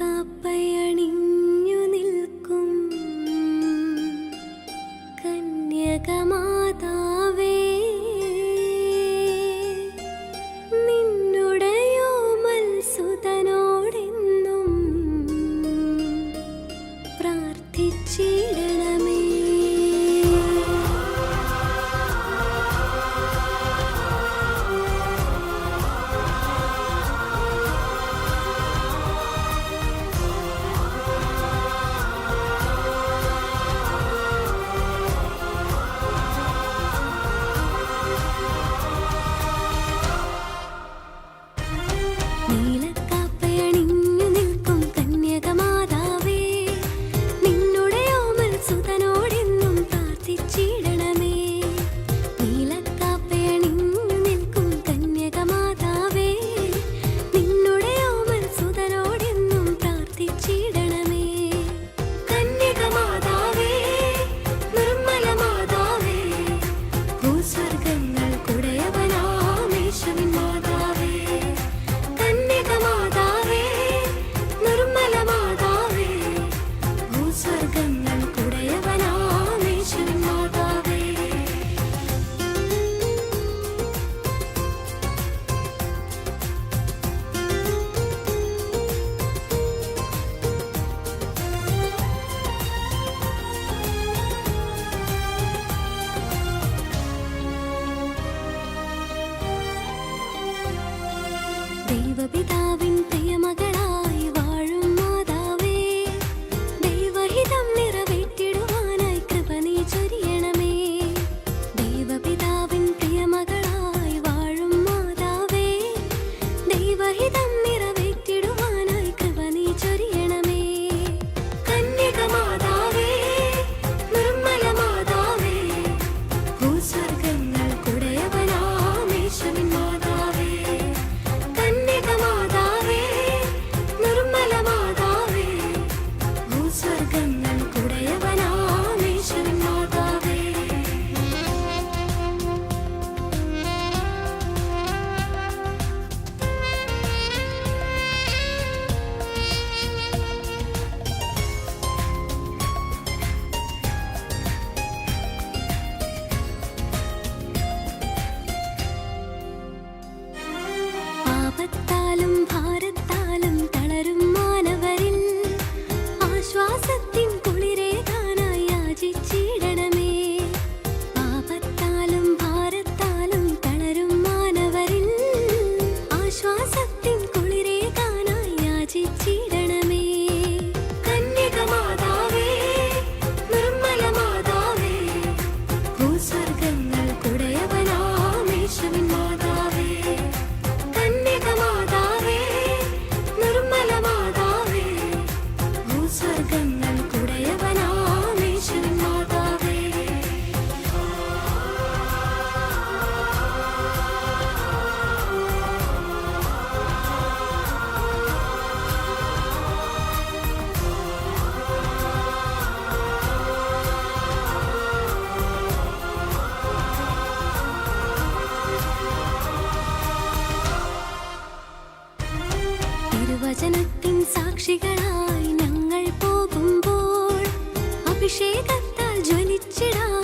കാപ്പയണിഞ്ഞു നിൽക്കും. കന്യകമാതാവേ നിന്നുടയോ മത്സുതനോടെന്നും പ്രാർത്ഥിച്ചിട 你的った തിരുവചനത്തിൻ സാക്ഷികളായി ഞങ്ങൾ പോകുമ്പോൾ അഭിഷേകത്താൽ ജ്വലിച്ചിടാം.